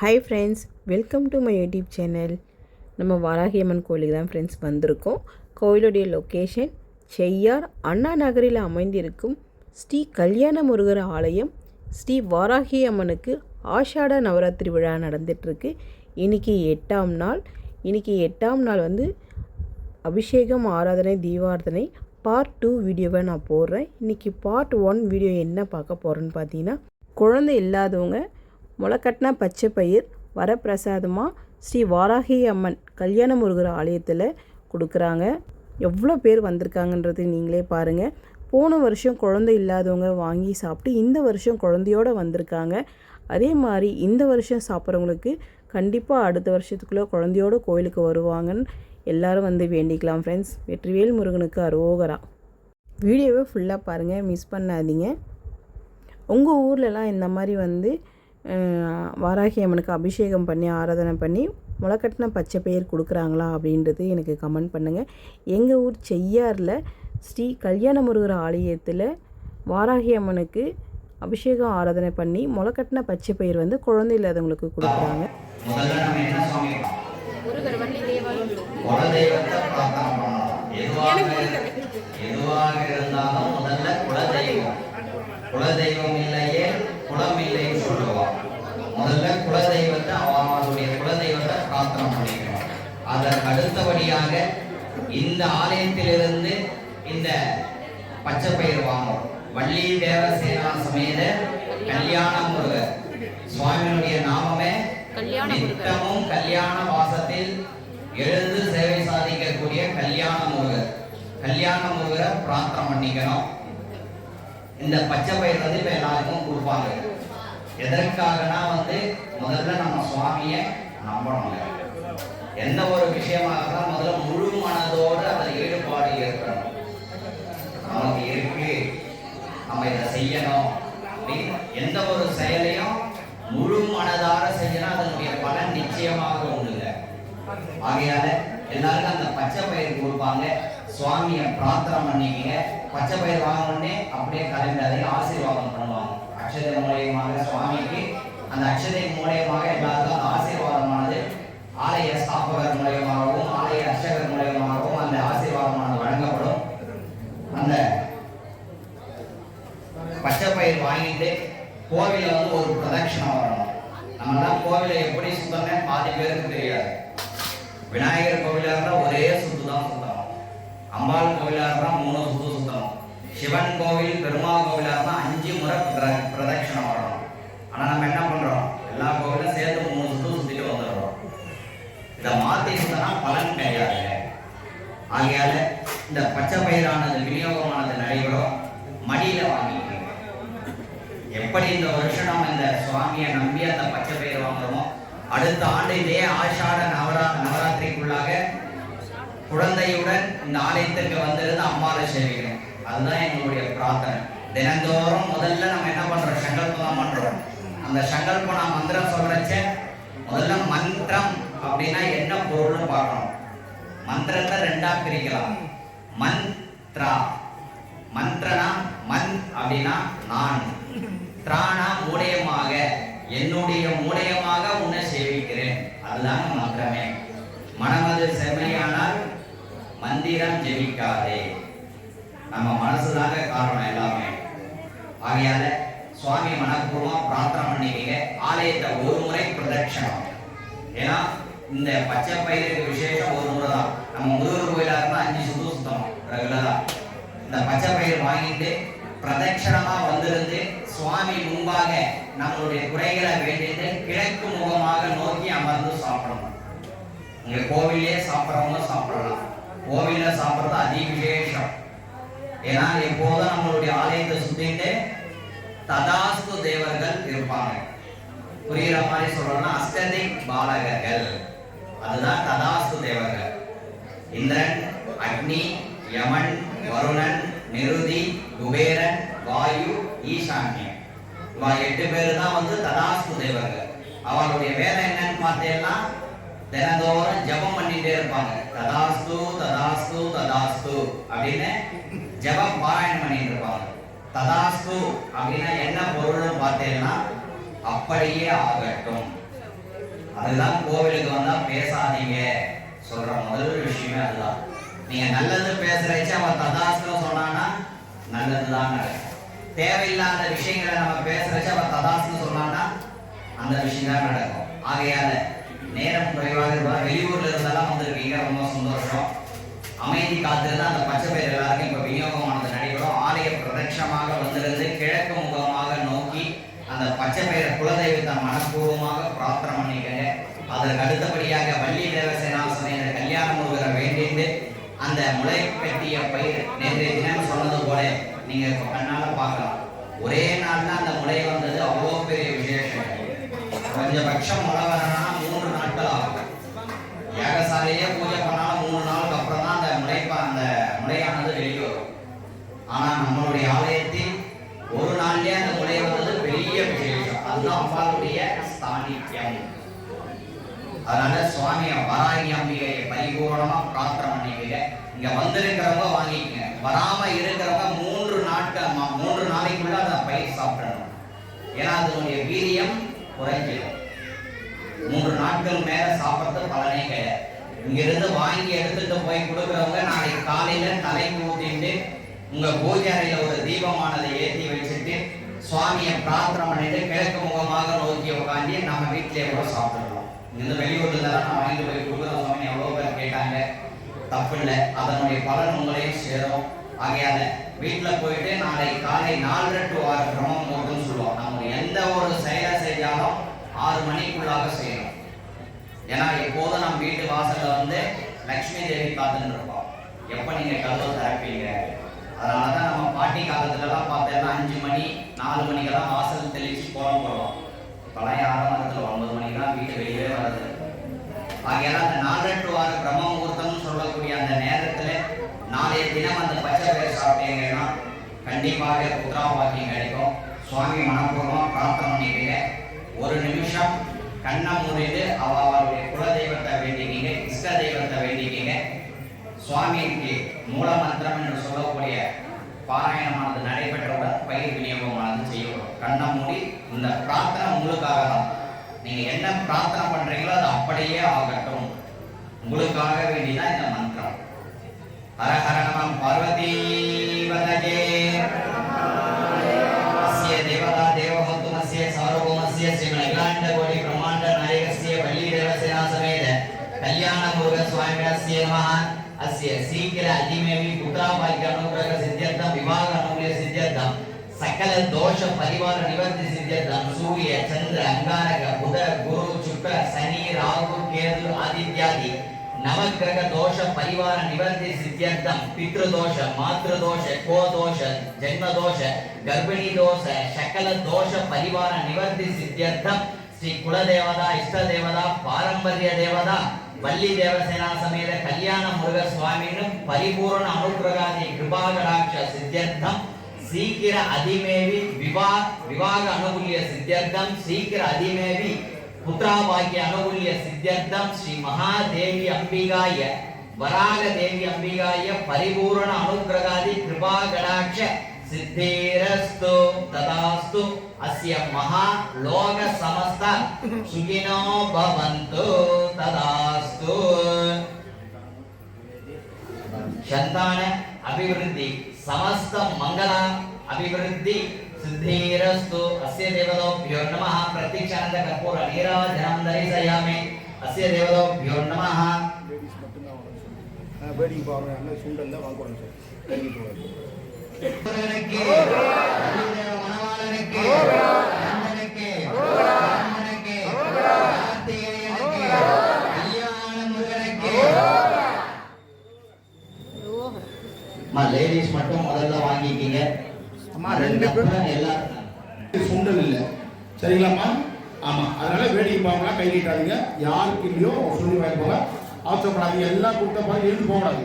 Hi friends welcome to my YouTube channel நம்ம வாராகியம்மன் கோயிலுக்கு தான் ஃப்ரெண்ட்ஸ் வந்திருக்கோம். கோயிலுடைய லொக்கேஷன் செய்யார் அண்ணா நகரில் அமைந்திருக்கும் ஸ்ரீ கல்யாண முருகர் ஆலயம் ஸ்ரீ வாராகி அம்மனுக்கு ஆஷாட நவராத்திரி விழா நடந்துகிட்ருக்கு இன்றைக்கி எட்டாம் நாள். இன்றைக்கி எட்டாம் நாள் வந்து அபிஷேகம் ஆராதனை தீபார்த்தனை பார்ட் டூ வீடியோவை நான் போடுறேன். இன்றைக்கி பார்ட் ஒன் வீடியோ என்ன பார்க்க போகிறேன்னு பார்த்தீங்கன்னா குழந்தை இல்லாதவங்க முளைக்கட்டின பச்சை பயிர் வரப்பிரசாதமாக ஸ்ரீ வாராகி அம்மன் கல்யாண முருகர் ஆலயத்தில் கொடுக்குறாங்க. எவ்வளோ பேர் வந்திருக்காங்கன்றது நீங்களே பாருங்கள் போன வருஷம் குழந்தை இல்லாதவங்க வாங்கி சாப்பிட்டு இந்த வருஷம் குழந்தையோடு வந்திருக்காங்க. அதே மாதிரி இந்த வருஷம் சாப்பிட்றவங்களுக்கு கண்டிப்பாக அடுத்த வருஷத்துக்குள்ளே குழந்தையோட கோயிலுக்கு வருவாங்கன்னு எல்லாரும் வந்து வேண்டிக்கலாம் ஃப்ரெண்ட்ஸ் வெற்றிவேல் முருகனுக்கு அரோகரா. வீடியோவை ஃபுல்லாக பாருங்கள் மிஸ் பண்ணாதீங்க. உங்கள் ஊர்லலாம் இந்த மாதிரி வந்து வாராகி அம்மனுக்கு அபிஷேகம் பண்ணி ஆராதனை பண்ணி முளைக்கட்டின பச்சை பயிர் கொடுக்குறாங்களா அப்படின்றது எனக்கு கமெண்ட் பண்ணுங்கள் எங்கள் ஊர் செய்யாரில் ஸ்ரீ கல்யாண முருகர் ஆலயத்தில் வாராகி அம்மனுக்கு அபிஷேகம் ஆராதனை பண்ணி முளைக்கட்டின பச்சை பயிர் வந்து குழந்தை இல்லாதவங்களுக்கு கொடுக்குறாங்க. முதல்ல நம்ம என்ன சுவாமி குலதெய்வத்தை பிரார்த்தனை பண்ணணும் எதுவாக எதுவாக இருந்தாலும் முதல்ல குலதெய்வம் குலதெய்வம் இல்லையே குலம் இல்லைன்னு சொல்லுவான் முதல்ல குலதெய்வத்தை அவனுடைய குலதெய்வத்தை பிரார்த்தனை பண்ணிக்கணும் அதற்கு அடுத்தபடியாக இந்த ஆலயத்திலிருந்து இந்த பச்சை பயிர் வாங்கும் வள்ளி தேவசேனா சமேத கல்யாண முருகர் சுவாமியினுடைய நாமமே நித்தமும் கல்யாண வாசத்தில் எழுந்து சேவை சாதிக்கக்கூடிய கல்யாண முருகர் கல்யாண முருகரை பிரார்த்தனை பண்ணிக்கணும். இந்த பச்சை பயிர் வந்து இப்ப எல்லாருக்கும் கொடுப்பாங்க. எதற்காகனா வந்து முதல்ல நம்ம சுவாமியை நம்பணுங்க. எந்த ஒரு விஷயமாக முதல்ல முழு மனதோடு அதில் ஈடுபாடு ஏற்படணும். நமக்கு இருக்கு. நம்ம இதை செய்யணும். அப்படின்னு எந்த ஒரு செயலையும் முழு மனதார செய்யணும். அதனுடைய பலன் நிச்சயமாக உண்டுங்க. ஆகையால எல்லாருக்கும் அந்த பச்சை பயிர் கொடுப்பாங்க. சுவாமியை பிரார்த்தனை பண்ணிக்கங்க. பச்சை பயிர் வாங்கணுன்னே அப்படியே கலந்து அதை ஆசீர்வாதம் பண்ணுவாங்க. அக்ஷதை மூலியமாக சுவாமிக்கு அந்த அக்ஷதை மூலியமாக எல்லாருக்கும் ஆசீர்வாதமானது ஆலய ஸ்தாபகர் மூலயமாகவும் ஆலய அர்ச்சகர் மூலயமாகவும் அந்த ஆசீர்வாதமானது வழங்கப்படும். அந்த பச்சை பயிர் வாங்கிட்டு கோவில வந்து ஒரு பிரதட்சணம் வரணும். நம்மலாம் கோவிலை எப்படி சுத்தமே பாதி பேருக்கு தெரியாது. விநாயகர் கோவிலா இருந்தா ஒரே சுத்து தான் சுத்தணும். அம்பாள் கோவிலா இருந்தா மூணு சுத்து சுத்தணும். சிவன் கோவில் பெருமாள் கோவிலா இருந்தா அஞ்சு முறை பிர- பிரதட்சணம் வரணும் ஆனா நம்ம என்ன பண்றோம் எல்லா கோவிலும் சேர்த்து மூணு சுத்து சுத்திட்டு வந்துடுறோம் இதை மாத்தி சுத்தினா பலன் கிடையாது ஆகையால இந்த பச்சை பயிரானது விநியோகமானது நடைபெறும். மடியில வாங்கிக்கிறோம் எப்படி இந்த வருஷம் நாம் இந்த சுவாமியை நம்பி அந்த பச்சை பயிர் வாங்குறோமோ அடுத்த ஆண்டு இதே ஆஷாட நவரா நவராத்திரிக்குள்ளாக குழந்தையுடன் இந்த ஆலயத்திற்கு வந்திருந்து அம்மாவை சேவிக்கணும். அதுதான் எங்களுடைய பிரார்த்தனை. தினந்தோறும் முதல்ல நம்ம என்ன பண்றோம்? சங்கல்பம் பண்றோம். அந்த சங்கல்பம் நான் மந்திரம் சொல்றச்ச முதல்ல மந்திரம் அப்படின்னா என்ன பொருள்னு பார்க்கணும். மந்திரத்தை ரெண்டா பிரிக்கலாம். மந்த்ரா. மந்திரனா மந்த் அப்படின்னா நான். திராணா மூலியமாக. என்னுடைய மூலயமாக உன்னை சேவிக்கிறேன். அதுதான் மந்திரமே. மனமது செம்மையானால் மந்திரம் ஜெபிக்காதே. நம்ம மனசுதாங்க காரணம் எல்லாமே. ஆகையால சுவாமி மனப்பூர்வமா பிரார்த்தனை பண்ணிக்கங்க. ஆலயத்தை ஒரு முறை பிரதட்சணம். ஏன்னா இந்த பச்சை பயிருக்கு விசேஷம் ஒரு முறை தான் நம்ம முருகர் கோயிலாக இருந்தால் அஞ்சு சுத்து சுத்தம் ரெகுலரா. இந்த பச்சை பயிர் வாங்கிட்டு பிரதட்சணமாக வந்திருந்து சுவாமி முன்பாக நம்மளுடைய குறைகளை வேண்டிட்டு கிழக்கு முகமாக நோக்கி அமர்ந்து சாப்பிடணும். இங்கே கோவிலே சாப்பிட்றவங்க சாப்பிடலாம். கோவிலில் சாப்பிட்றது அதி விசேஷம் ஏன்னா எப்போதும் நம்மளுடைய ஆலயத்தை சுத்திட்டு ததாஸ்து தேவர்கள் இருப்பாங்க. புரியுற மாதிரி சொல்றோம்னா அஷ்டதிக் பாலகர்கள். அதுதான் ததாஸ்து தேவர்கள். இந்திரன் அக்னி யமன் வருணன் நிருதி குபேரன் வாயு ஈசான்யம் இவா எட்டு பேர் தான் வந்து ததாஸ்து தேவர்கள். அவர்களுடைய வேலை என்னன்னு பார்த்தேன்னா தினந்தோறும் ஜெபம் பண்ணிட்டே இருப்பாங்க. ததாஸ்து ததாஸ்து ததாஸ்து அப்படின்னு ஜெபம் பாராயணம் பண்ணிட்டு இருப்பாங்க. ததாஸ்து அப்படின்னா என்ன பொருள்னு பார்த்தேன்னா அப்படியே ஆகட்டும். அதுதான் கோவிலுக்கு வந்தா பேசாதீங்க. சொல்ற முதல் விஷயமே அதுதான். நீங்க நல்லது பேசுறச்சு அவன் ததாஸ்தம் சொன்னான்னா நல்லதுதான் நடக்கும். தேவையில்லாத விஷயங்களை நம்ம பேசுறச்சு அவன் ததாஸ்தம் சொன்னான்னா அந்த விஷயம் தான் நடக்கும். ஆகையால நேரம் குறைவாக இருப்பார் வெளியூர்ல இருந்தெல்லாம் வந்திருக்கீங்க. ரொம்ப சந்தோஷம். அமைதி காத்திருந்து அந்த பச்சை பயிர் எல்லாருக்கும் இப்ப விநியோகமானது நடைபெறும். ஆலய பிரதட்சமாக வந்திருந்து கிழக்கு முகமாக நோக்கி அந்த பச்சை பயிரை குலதெய்வத்தை மனப்பூர்வமாக பிரார்த்தனை பண்ணிக்கங்க. அதற்கு அடுத்தபடியாக வள்ளி தேவசேனாசனை இந்த கல்யாண முருகரை வேண்டிட்டு அந்த முளை கட்டிய பயிர் நேற்றைய தினம் சொன்னது போல நீங்க கண்ணால பார்க்கலாம். ஒரே நாள்ல அந்த முளை வந்தது அவ்வளோ பெரிய விசேஷம். கொஞ்சபட்சம் முளை வரணும்னா மூன்று நாட்கள் ஆகும். யாகசாலையே பூஜை பண்ணாலும் மூணு நாளுக்கு அப்புறம் தான் அந்த முளைப்பா அந்த முளையானது வெளியே வரும். ஆனா நம்மளுடைய ஆலயத்தில் ஒரு நாள்லயே அந்த முளை வந்தது பெரிய விசேஷம். அதுதான் அம்பாளுடைய ஸ்தானித்யம் அதனால சுவாமியை வராகி அம்பிகையை பரிபூர்ணமா பிரார்த்தனை இங்க வந்திருக்கிறவங்க வாங்கிக்கங்க. வராம இருக்கிறவங்க மூன்று நாட்கள் மூன்று நாளைக்குள்ள அந்த பயிர் சாப்பிடணும். ஏன்னா அதனுடைய வீரியம் குறைஞ்சிடும் மூன்று நாட்கள் மேல சாப்பிட்றது பலனே கிடையாது. இங்கிருந்து வாங்கி எடுத்துட்டு போய் கொடுக்குறவங்க நாளைக்கு காலையில தலைக்கு ஊத்திட்டு உங்க பூஜை அறையில ஒரு தீபமானதை ஏற்றி வச்சுட்டு சுவாமியை பிரார்த்தனை பண்ணிட்டு கிழக்கு முகமாக நோக்கி உட்காந்து நம்ம வீட்டிலேயே கூட சாப்பிடலாம் இங்கிருந்து வெளியூர்ல இருந்தாலும் நான் வாங்கிட்டு போய் கொடுக்குறோம் சுவாமி. எவ்வளவு பேர் கேட்டாங்க? தப்பில்லை. அதனுடைய பலன் உங்களையும் சேரும். ஆகையால வீட்டில் போயிட்டு நாளை காலை நாலரை டு ஆறு கிரமம் முகூர்த்தம்னு சொல்லுவோம் நம்ம எந்த ஒரு செயலை செஞ்சாலும் ஆறு மணிக்குள்ளாக செய்யணும். ஏன்னா எப்போதும் நம்ம வீட்டு வாசல்ல வந்து லக்ஷ்மி தேவி பார்த்துட்டு இருப்போம். எப்போ நீங்கள் கதவை திறப்பீங்க? அதனால தான் நம்ம பாட்டி காலத்துலலாம் பார்த்தேன்னா அஞ்சு மணி நாலு மணிக்கெல்லாம் வாசல் தெளிச்சு போகிறோம் போகிறோம் இப்போலாம் யாரும் ஒன்பது மணிக்கெல்லாம் வீட்டு வெளியே வரது ஆகையால அந்த நாலு டு ஆறு பிரம்ம முகூர்த்தம்னு சொல்லக்கூடிய அந்த நேரத்துல நாளைய தினம் அந்த பச்சை பேர் சாப்பிட்டீங்கன்னா கண்டிப்பாக புத்திரா பாக்கியம் கிடைக்கும் சுவாமி மனப்பூர்வமா பிரார்த்தனை பண்ணிக்கிறீங்க ஒரு நிமிஷம் கண்ணை மூடிட்டு அவ அவருடைய குலதெய்வத்தை வேண்டிக்கிங்க இஷ்ட தெய்வத்தை வேண்டிக்கிங்க. சுவாமிக்கு மூல மந்திரம் என்று சொல்லக்கூடிய பாராயணமானது நடைபெற்றவுடன் பயிர் விநியோகமானது செய்யப்படும். கண்ணை மூடி இந்த பிரார்த்தனை உங்களுக்காக தான் நீங்க என்ன பிரார்த்தனை பண்றீங்களோ அது அப்படியே ஆகட்டும். உங்களுக்காக வேண்டிதான் இந்த மந்திரம். ஹரஹரணம் பார்வதி வதகே தேவதா தேவமத்துமசிய சார்வமசிய ஸ்ரீ மணிகாண்ட கோடி பிரம்மாண்ட நாயகசிய வள்ளி தேவசேனா சமேத கல்யாண முருக சுவாமியசிய அஸ்ய சீக்கிர அதிமேவி புத்ரா பாக்கிய அனுகிரக சித்தியர்த்த விவாக அனுகிரக ಸಕಲ ದೋಷ ಪರಿವಾರ ನಿವರ್ತಿ ಸಿದ್ಧ ಸೂರ್ಯ ಚಂದ್ರ ಅಂಗಾರಕ ಬುಧ ಗುರು ಶುಕ್ರ ಶನಿ ರಾಹು ಕೇತು ಆದಿತ್ಯಾದಿ ನವಗ್ರಹ ದೋಷ ಪರಿವಾರ ನಿವರ್ತಿ ಸಿದ್ಧಂ ಪಿತೃದೋಷ ಮಾತೃದೋಷ ಕೋ ದೋಷ ಜನ್ಮ ದೋಷ ಗರ್ಭಿಣಿ ದೋಷ ಸಕಲ ದೋಷ ಪರಿವಾರ ನಿವರ್ತಿ ಸಿದ್ಧಂ ಶ್ರೀ ಕುಲದೇವದ ಇಷ್ಟ ದೇವದ ಪಾರಂಪರ್ಯ ದೇವದ வள்ளி தேவசேனா சமேத கல்யாண முருக சுவாமின்னு பரிபூர்ண அனுகிரகாதி கிருபாகராட்ச சித்தியர்த்தம் कृपाकटाक्ष सिद्ध्यर्थं शीघ्र अधिमेवि विवाह विवाह अनुकूल्य सिद्ध्यर्थं शीघ्र अधिमेवि पुत्राभाग्य अनुकूल्य सिद्ध्यर्थं श्री महादेवी अंबिकाय वराग देवी अंबिकाय परिपूर्ण अनुग्रहादि कृपा कटाक्ष सिद्धिरस्तु तदास्तु अस्य महालोक समस्त सुखिनो भवन्तु तदास्तु संतान अभिवृद्धि సమస్త మంగళ అభివృద్ధి సిద్ధిరస్తు అస్య దేవతోభ్యో నమ ప్రత్యక్షానంద కర్పూర నీరవ జనం ధరిసయామి అస్య దేవతోభ్యో నమ பேடிங் பாருங்க அண்ணா சுண்டல் தான் வாங்குறோம் சார் தண்ணி போவாங்க மனவாளனுக்கு அம்மா லேடிஸ் மட்டும் முதல்ல வாங்கிக்கிங்க. அம்மா, ரெண்டு பேரும். எல்லாரும். சுண்டல் இல்லை. சரிங்களாம்மா? ஆமாம் அதனால வேடிக்கை பாவம்லாம் கை நீட்டாதீங்க. யாருக்கு இல்லையோ சொல்லி வாங்கிக்கோங்க அவசரப்படாதீங்க எல்லாம் கொடுத்த பாருங்க எழுந்து போகக்கூடாது.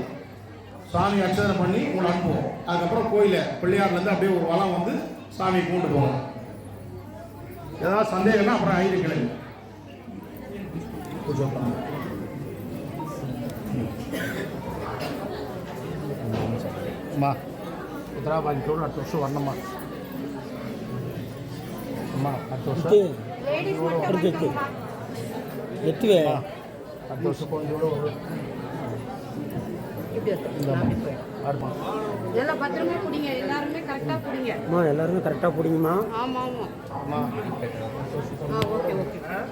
சாமி அர்ச்சனை பண்ணி உங்களை அனுப்புவோம். அதுக்கப்புறம் கோயிலில் பிள்ளையார்லேருந்து அப்படியே ஒரு வளம் வந்து சாமி கூண்டு போவோம் ஏதாவது சந்தேகம்னா அப்புறம் ஐடி கிளம்பி. அம்மா உத்தராபாதிக்கோடு அடுத்த வருஷம் வரணும்மா. அம்மா அடுத்த வருஷம் எத்துவே. பத்து வருஷம் பத்திரமா பிடிங்க எல்லாருமே கரெக்டாக பிடிங்க அம்மா எல்லாருமே கரெக்டாக பிடிங்கம்மா ஆமாம் ஆமாம் ஓகே ஓகே. வரேன்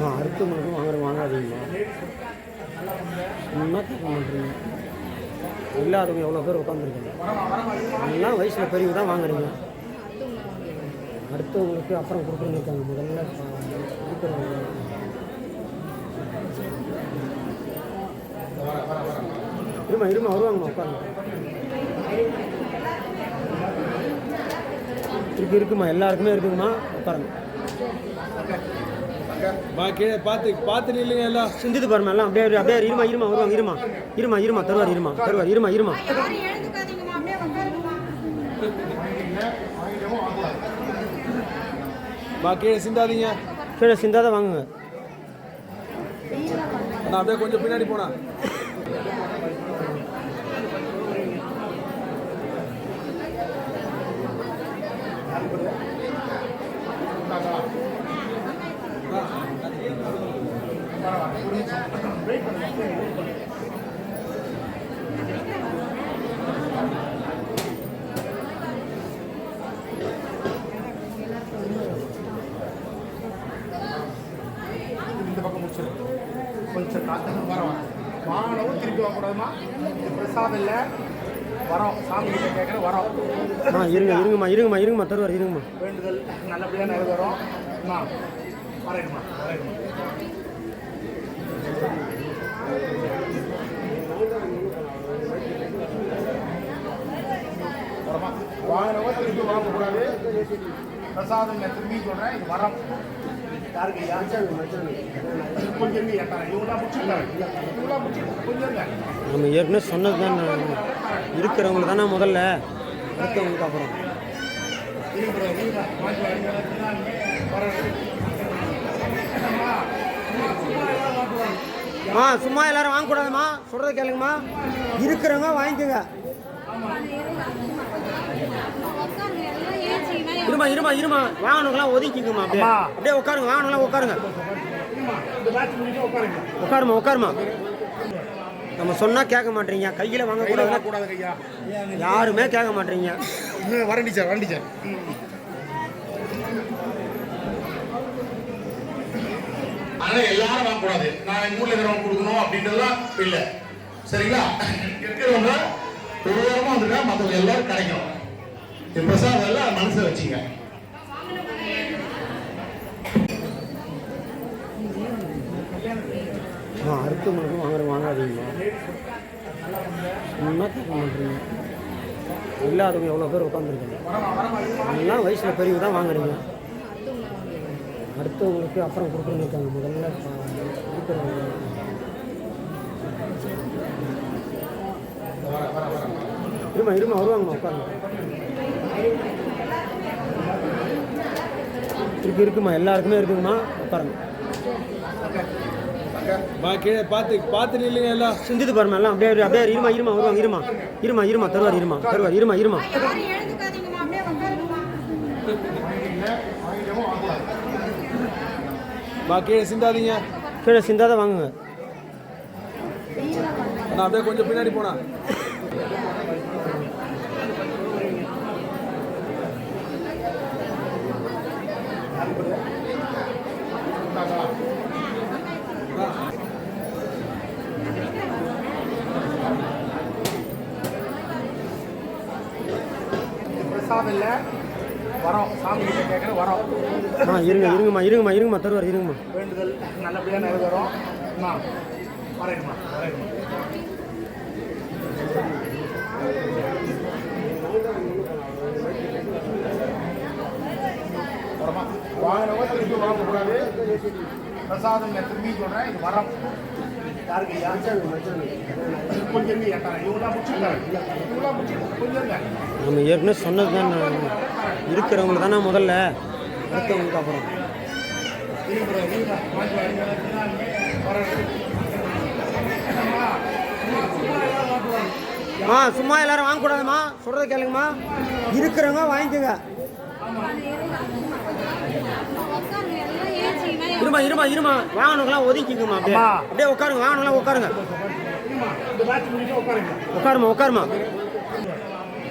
ஆ அம்மா அடுத்தவங்களுக்கும் வாங்குற வாங்காதீங்கம்மா. சும்மா கேட்க மாட்டீங்க. இல்லாதவங்க எவ்வளோ பேர் உட்காந்துருக்காங்க எல்லாம் வயசில் பெரியவங்க தான் வாங்குறீங்க. அடுத்தவங்களுக்கு அப்புறம் கொடுக்குறீங்க முதல்ல கொடுக்குறவங்க இருமா இருமா வருவாங்கம்மா உட்காருங்க. இருக்கு இருக்குமா? எல்லாருக்குமே இருக்குங்கம்மா உட்காருங்க. மா கீழே பார்த்து பார்த்து நில்லுங்க எல்லாம். சிந்தித்து பாருமா எல்லாம். அப்படியே அப்படியே இருமா இருமா வருவாங்க இருமா. இருமா இருமா தருவார் இருமா தருவார் இருமா இருமா. மா கீழே சிந்தாதீங்க. கீழே சிந்தாத வாங்குங்க. நான் அப்படியே கொஞ்சம் பின்னாடி போனா. கொஞ்சம் காத்து வரோம். வாங்கினவும் திருப்பி வாங்கக்கூடாதுமா பிரசாதம் இல்லை. வரோம். சாமி கிட்ட வரோம். ஆ இருங்க இருங்கம்மா இருங்கம்மா இருங்கம்மா தருவார் இருங்கம்மா. வேண்டுதல் நல்லபடியாக நிறைவேறும். வரேங்கம்மா வரமா வாங்கினவங்க திருப்பி வாங்கக்கூடாது பிரசாதம் நான் திரும்பி சொல்கிறேன் இது வரம் யாருக்கு ஐயா கொஞ்சம் இவங்களாம் இவங்களாம் கொஞ்சம் நம்ம ஏற்கனவே சொன்னது தான் இருக்கிறவங்களுக்கு தானே முதல்ல அடுத்தவங்களுக்கு அப்புறம் இருங்க இருங்க வாங்கி வாங்க வரேன் ஆ சும்மா எல்லாரும் வாங்கக்கூடாதும்மா சொல்கிறத கேளுங்கம்மா. இருக்கிறவங்க வாங்கிக்கோங்க. இருமா இருமா இருமா. வாகனங்களாம் ஒதுக்கிக்குமா அப்படியே. உட்காருங்க வாகனங்களாம் உட்காருங்க. உட்காருமா உட்காருமா. நம்ம சொன்னால் கேட்க மாட்டீங்க. கையில் வரக்கூடாது ஐயா யாருமே கேட்க மாட்டீங்க. வரண்டி சார் அதனால ஆனால் எல்லாரும் வாங்கக்கூடாது. நான் எங்க ஊர்ல இருக்கிறவங்க கொடுக்கணும் அப்படின்றதுலாம் இல்லை. சரிங்களா? இருக்கிறவங்க ஒரு வாரமா வந்துட்டா மற்றவங்க எல்லாரும் கிடைக்கும் இந்த பிரசாதம் எல்லாம் மனசில் வச்சுங்க. ஆ வாங்குற வாங்காதீங்கம்மா சும்மா இல்லாதவங்க எவ்வளோ பேர் உட்காந்துருக்காங்க எல்லாம் வயசில் பெரியவங்க தான் வாங்குறீங்க. அடுத்தவங்களுக்கு அப்புறம் கொடுக்குறேன்னு இருக்காங்க. முதல்ல கொடுக்குறவங்க இருமா இருமா வருவாங்கம்மா உட்காருங்க. இருக்கு இருக்குமா? எல்லாருக்குமே இருக்குங்கம்மா உட்காருங்க. கீழே பார்த்து பார்த்து நில்லுங்க எல்லாம். சிந்தித்து பாருமா எல்லாம் அப்படியே அப்படியே இருமா இருமா வருவாங்க இருமா. இருமா இருமா தருவார் இருமா தருவார் இருமா இருமா யாரும் எழுந்துக்காதீங்கம்மா அப்படியே உட்காருங்கம்மா மா கீழே சிந்தாதீங்க கீழே சிந்தாத வாங்குங்க நான் அப்படியே கொஞ்சம் பின்னாடி போனா பிரசாதம் இல்லை வரோம். சாமி கிட்ட கேட்குற வரோம். ஆ இருங்க இருங்கம்மா இருங்கம்மா இருங்கம்மா தருவார் இருங்கம்மா. வேண்டுதல் நல்லபடியாக நிறைவேறும். வரையணுமா வரையணுமா வாங்கினவங்க திருப்பி வாங்கக்கூடாது பிரசாதம் திரும்பி சொல்கிறேன் இது வரம். கொஞ்சம் இவங்களாம் முடிச்சுருக்காங்க இவங்களாம் கொஞ்சம் நம்ம ஏற்கனவே சொன்னது தான் இருக்கிறவங்க தானே முதல்ல அடுத்தவங்களுக்கு அப்புறம். ஆ சும்மா எல்லாரும் வாங்கக்கூடாதும்மா சொல்கிறத கேளுங்கம்மா. இருக்கிறவங்க வாங்கிக்கோங்க. இருமா இருமா இருமா. வாங்கணுங்களாம் ஒதுக்கிக்கோமா அப்படியே. அப்படியே உட்காருங்க வாங்கணுங்களாம் உட்காருங்க. உட்காருமா உட்காருமா?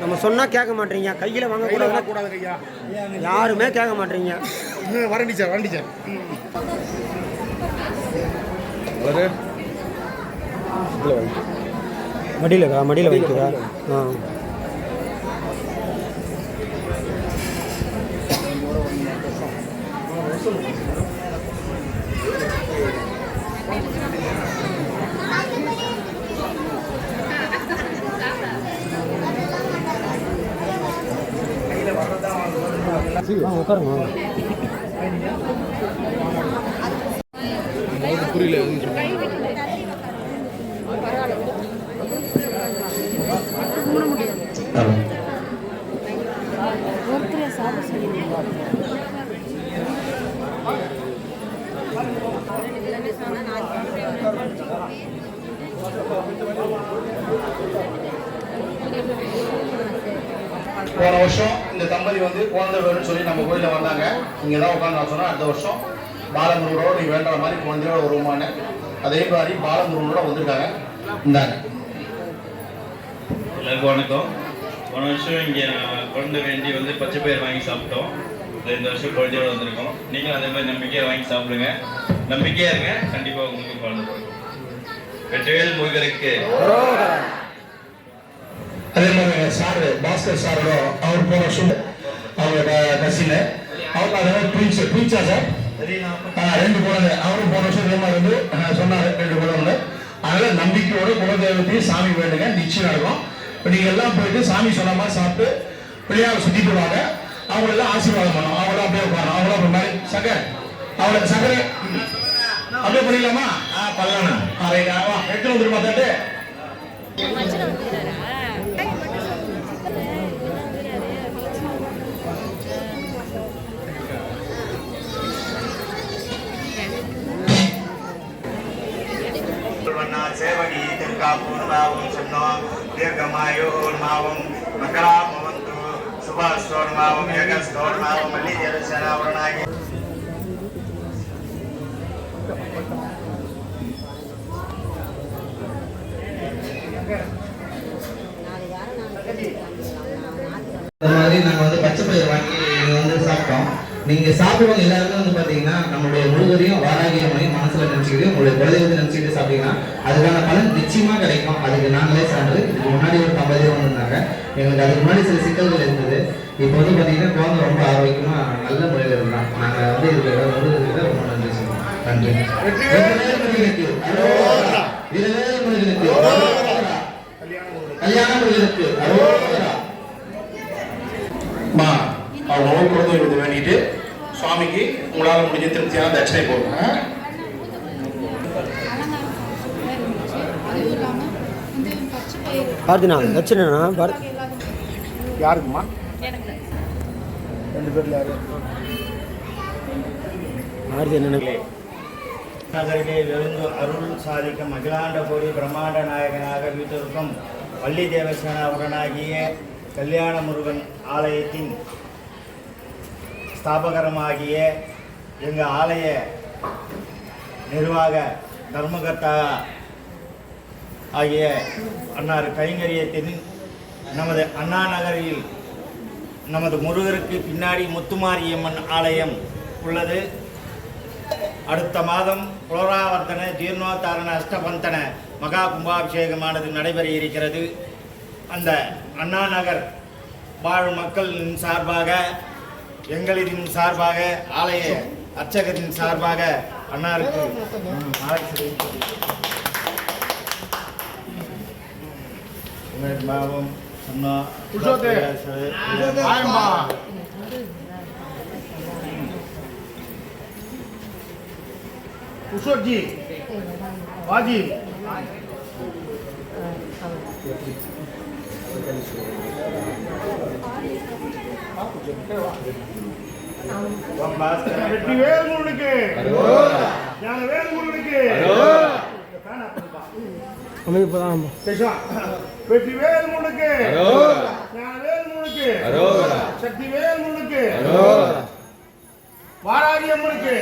நம்ம சொன்னால் கேட்க மாட்டீங்க. கையில் கையில் வாங்கக்கூடாதுன்னா வரக்கூடாது ஐயா யாருமே கேட்க மாட்டீங்க. வரண்டி சார் வரண்டி சார் வளரு மடியில் மடியில் வைக்கிறா ஆ. வாங்க உட்காருங்க. புரியல போன வருஷம் இந்த தம்பதி வந்து குழந்தை வேணும்னு சொல்லி நம்ம கோயிலில் வந்தாங்க. இங்கே தான் உட்காந்து நான் சொன்னேன் அடுத்த வருஷம் பாலமுருகனோட நீ வேண்டுற மாதிரி குழந்தையோட வருவான்னு அதே மாதிரி பாலமுருகனோட வந்திருக்காங்க. இந்தாங்க. எல்லாருக்கும் வணக்கம். போன வருஷம் இங்கே குழந்தை வேண்டி வந்து பச்சை பயிர் வாங்கி சாப்பிட்டோம். இந்த வருஷம் குழந்தையோட வந்திருக்கோம். நீங்களும் அதே மாதிரி நம்பிக்கையாக வாங்கி சாப்பிடுங்க. நம்பிக்கையாக இருங்க கண்டிப்பாக உங்களுக்கு குழந்தை பிறக்கும். வெற்றிவேல் முருகருக்கு. அதே மாதிரி சார் பாஸ்கர் சாரோட அவர் போன வருஷம் அவரோட கசின் அவங்க அதே மாதிரி ட்வின்ஸ் சார் ரெண்டு குழந்தை. அவரும் போன வருஷம் இதே மாதிரி வந்து சொன்னார் சொன்னாரு ரெண்டு குழந்தை அதனால நம்பிக்கையோட குலதெய்வத்தையும் சாமி வேண்டுங்க. நிச்சயம் நடக்கும். இப்போ நீங்க எல்லாம் போயிட்டு சாமி சொன்ன மாதிரி சாப்பிட்டு பிள்ளையார சுற்றி போடுவாங்க அவங்கள எல்லாம் ஆசீர்வாதம் பண்ணும். அவங்களாம் அப்படியே உட்காரும் அவங்களாம் அப்படி மாதிரி சக்கரை அவளை சக்கரை அப்படியே பண்ணிடலாமா? ஆ பண்ணலாம். ஆ ரைட் வா எடுத்து வந்துருமா தட்டு சேவடி தற்காப்பூர்மாவும் சன்னோ தீர்க்கமாயோர் மாவும் மக்களாமவந்து சுபாஸ்தோர் மாவும் ஏகஸ்தோர் மாவும் மல்லி ஜலசனாவரணாகி இந்த மாதிரி நம்ம வந்து பச்சை பயிர் வாங்கி வந்து சாப்பிட்டோம். நீங்க சாப்பிடுவாங்க எல்லாருமே வந்து பாத்தீங்கன்னா நம்மளுடைய முழுவதையும் வாராகியமையும் மனசுல நினைச்சுக்கிட்டு உங்களுடைய குலதெய்வத்தை நினைச்சுக்கிட்டு சாப்பிட்டீங்கன்னா அதுக்கான பலன் நிச்சயமா கிடைக்கும். அதுக்கு நாங்களே சான்று. இதுக்கு முன்னாடி ஒரு ஐம்பது ஒன்று வந்திருந்தாங்க. எங்களுக்கு அதுக்கு முன்னாடி சில சிக்கல்கள் இருந்தது. இப்போ வந்து பாத்தீங்கன்னா குழந்தை ரொம்ப ஆரோக்கியமா நல்ல முறையில் இருந்தான். நாங்க வந்து இதுக்கு முருகத்துக்கு ரொம்ப நன்றி சொல்லுவோம் நன்றி. வீரவேல் முருகனுக்கு அரோகரா. மா அவங்க குழந்தை வேண்டிட்டு சுவாமிக்கு உங்களால் முடிஞ்ச திருப்தியான தட்சணை போடுங்க. அதுவும் இல்லாமல் வந்து பச்சை பயிர் பார்த்துண்ணா வச்சுண்ணா பார். யாருக்குமா? ரெண்டு பேர்ல யாரு? மாறுதி என்னென்ன? நகரிலே எழுந்து அருள் சாதிக்கும் அகிலாண்ட கோடி பிரம்மாண்ட நாயகனாக வீட்டிற்கும் வள்ளி தேவசேனாவுடனாகிய கல்யாண முருகன் ஆலயத்தின் ஸ்தாபகரமாகிய எங்கள் ஆலய நிர்வாக தர்மகர்த்தா ஆகிய அன்னார் கைங்கரியத்தின் நமது அண்ணா நகரில் நமது முருகருக்கு பின்னாடி முத்துமாரியம்மன் ஆலயம் உள்ளது. அடுத்த மாதம் புலராவர்த்தன ஜீர்ணோத்தாரண அஷ்டபந்தன மகா கும்பாபிஷேகமானது நடைபெற இருக்கிறது. அந்த அண்ணா நகர் வாழ் மக்களின் சார்பாக எங்களின் சார்பாக ஆலய அர்ச்சகரின் சார்பாக அன்னாருக்கு பாவம் சொன்னா குஷோர்ஜி வாஜி. வெற்றி வேல் முருகனுக்கு ஞான வேல் முருகனுக்கு நம்ம இப்போ தான் பேசுவா வெற்றி வேல் முருகனுக்கு ஞான வேல் முருகனுக்கு சக்தி வேல் முருகனுக்கு வாராகி அம்மனுக்கு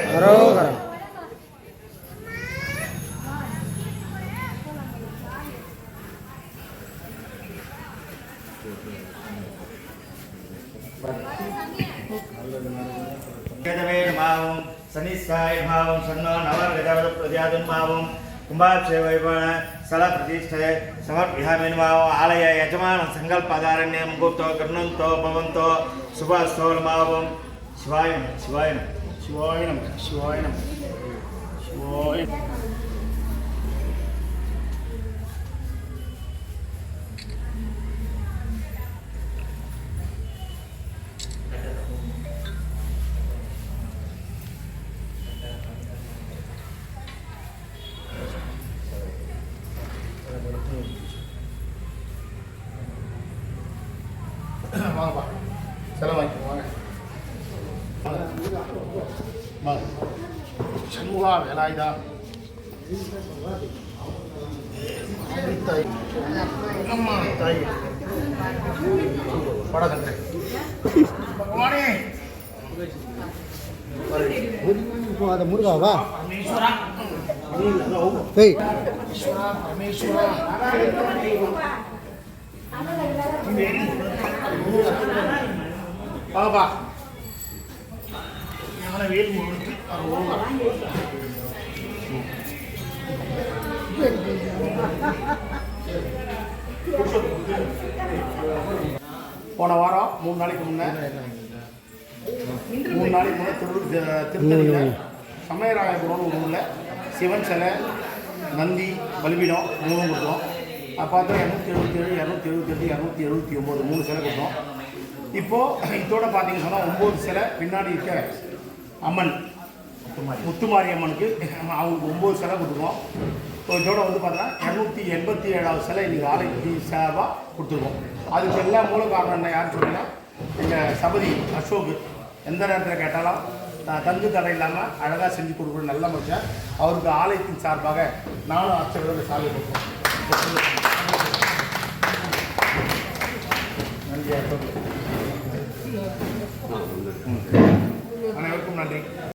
సనిస్సాయభావం సన్నో నవగజవద ప్రజాదుర్భావం కుంభాభిషేవైభవ సల ప్రతిష్ఠయ సమర్భ్యామిన్భావం ఆలయ యజమాన సంకల్పధారణ్య ముహూర్తో గృహంతో భవంతో శుభస్థోర్భావం శివాయనం శివాయనం శివాయనం శివాయనం శివాయనం தாய் அம்மா தாய் அதை முருகாவா ஏய். பாபா ஞான வேல் முருகனுக்கு அரோகரா. போன வாரம் மூணு நாளைக்கு முன்னே மூணு நாளைக்கு முன்னே திரு திருத்தணியில் சமயராயபுரம்னு ஒரு ஊரில் சிவன் சிலை நந்தி பலிபீடம் மூணு கொடுத்தோம். பார்த்தா இரநூத்தி எழுபத்தேழு இரநூத்தி எழுபத்தெட்டு இரநூத்தி எழுபத்தி ஒம்பது மூணு சிலை கொடுத்தோம். இப்போது இதோட பார்த்தீங்கன்னு சொன்னால் ஒம்பது சிலை பின்னாடி இருக்க அம்மன் முத்துமாரி அம்மனுக்கு அவங்களுக்கு ஒம்பது சிலை கொடுத்துருவோம் இதோட வந்து பார்த்தீங்கன்னா இரநூத்தி எண்பத்தி ஏழாவது சிலை இன்றைக்கி ஆலைக்கு சேவாக கொடுத்துருக்கோம். அதுக்கு எல்லா மூல காரணம் என்ன யாருன்னு சொன்னீங்கன்னா எங்கள் சபதி அசோக் எந்த நேரத்தில் கேட்டாலும் நான் தங்கு தடை இல்லாமல் அழகாக செஞ்சு கொடுக்குற நல்ல மனுஷன். அவருக்கு ஆலயத்தின் சார்பாக நானும் அர்ச்சகரோட சாலை கொடுப்போம். நன்றி அனைவருக்கும் நன்றி.